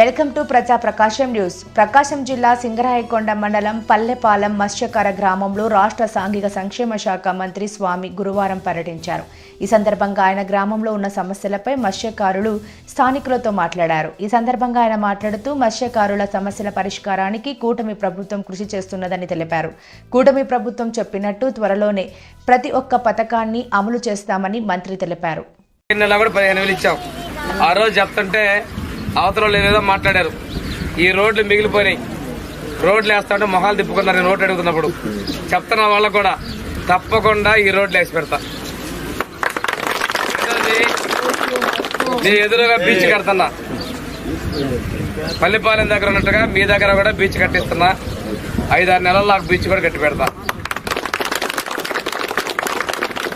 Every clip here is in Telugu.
వెల్కమ్ టు ప్రజా ప్రకాశం న్యూస్. ప్రకాశం జిల్లా సింగరాయకొండ మండలం పల్లెపాలెం మత్స్యకార గ్రామంలో రాష్ట్ర సాంఘిక సంక్షేమ శాఖ మంత్రి స్వామి గురువారం పర్యటించారు. ఈ సందర్భంగా ఆయన గ్రామంలో ఉన్న సమస్యలపై మత్స్యకారులు స్థానికులతో మాట్లాడారు. ఈ సందర్భంగా ఆయన మాట్లాడుతూ మత్స్యకారుల సమస్యల పరిష్కారానికి కూటమి ప్రభుత్వం కృషి చేస్తున్నదని తెలిపారు. కూటమి ప్రభుత్వం చెప్పినట్టు త్వరలోనే ప్రతి ఒక్క పథకాన్ని అమలు చేస్తామని మంత్రి తెలిపారు. ఆ రోజు చెప్తుంటే అవతల వాళ్ళు ఏదేదో మాట్లాడారు. ఈ రోడ్లు మిగిలిపోయినాయి. రోడ్లు వేస్తా ఉంటే మొహాలు తిప్పుకున్నారు నేను అడుగుతున్నప్పుడు. చెప్తున్న వాళ్ళకు కూడా తప్పకుండా ఈ రోడ్లు వేసి పెడతా. నీ ఎదురుగా బీచ్ కడుతున్నా. పల్లిపాలెం దగ్గర ఉన్నట్టుగా మీ దగ్గర కూడా బీచ్ కట్టిస్తున్నా. ఐదారు నెలల్లో నాకు బీచ్ కూడా కట్టి పెడతా.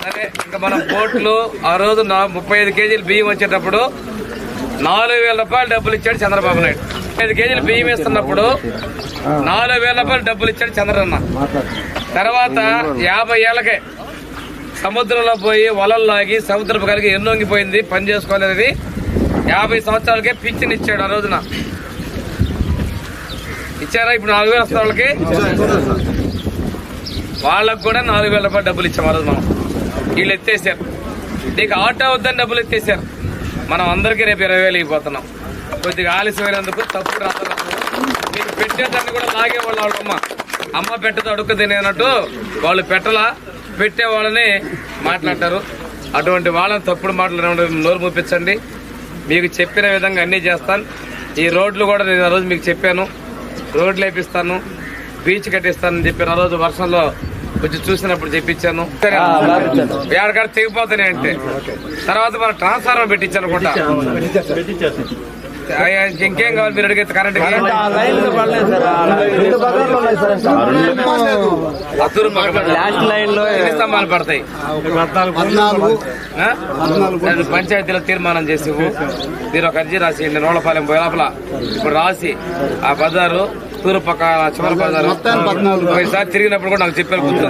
సరే ఇంకా మన బోట్లు ఆ రోజు నా- ముప్పై ఐదు కేజీలు బియ్యం వచ్చేటప్పుడు నాలుగు వేల రూపాయలు డబ్బులు ఇచ్చాడు చంద్రబాబు నాయుడు. ఐదు కేజీలు బియ్యం ఇస్తున్నప్పుడు నాలుగు వేల రూపాయలు డబ్బులు ఇచ్చాడు చంద్రన్న తర్వాత యాభై ఏళ్ళకే సముద్రంలో పోయి వలలు లాగి సముద్రపు కలిగి ఎన్నొంగిపోయింది పని చేసుకోలేదని యాభై సంవత్సరాలకే పింఛన్ ఇచ్చాడు ఆ రోజున. ఇచ్చారా? ఇప్పుడు నాలుగు వేల వస్తున్న వాళ్ళకి వాళ్ళకు కూడా నాలుగు వేల రూపాయలు డబ్బులు ఇచ్చాం ఆ రోజు మనం. వీళ్ళు ఎత్తేసారు. నీకు ఆటో వద్దని డబ్బులు ఎత్తేసారు. మనం అందరికీ రేపు ఇరవై వేలు ఇవ్వబోతున్నాం కొద్దిగా ఆలస్యమైనందుకు తప్పు రాదు మీరు పెట్టేదాన్ని కూడా లాగేవాళ్ళు వాళ్ళ అమ్మ. అమ్మ పెట్టదు అడుక్కు తినేనట్టు వాళ్ళు పెట్టలా. పెట్టే వాళ్ళని మాట్లాడతారు. అటువంటి వాళ్ళని తప్పుడు మాటలు నోరు మూపించండి. మీకు చెప్పిన విధంగా అన్నీ చేస్తాను. ఈ రోడ్లు కూడా నేను ఆ రోజు మీకు చెప్పాను. రోడ్లు వేపిస్తాను. బీచ్ కట్టిస్తానని చెప్పిన. ఆ రోజు వర్షంలో కొంచెం చూసినప్పుడు చెప్పించాను ఏడకాడ తెగిపోతాయి అంటే. తర్వాత మన ట్రాన్స్ఫార్మర్ పెట్టించాను అనుకుంటా ఇంకేం కావాలి మీరు అడిగితే కరెంట్ లాస్ట్ లైన్లో స్తంభాలు పడతాయి? పంచాయతీలో తీర్మానం చేసి. మీరు ఒక అర్జీ రాసి రోళ్ళపాలెం పోయి లోపల. ఇప్పుడు రాసి ఆ బజారు తూర్పు పక్క చివరి బజారు ఒకసారి తిరిగినప్పుడు కూడా నాకు చెప్పారు గుర్తు.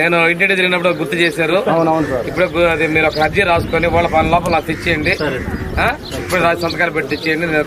నేను ఇంటి తిరిగినప్పుడు గుర్తు చేశారు. ఇప్పుడు అది మీరు ఒక అర్జీ రాసుకొని వాళ్ళ లోపల నాకు తెచ్చేయండి? ఇప్పుడు సంతకాలు పెట్టి తెచ్చేయండి.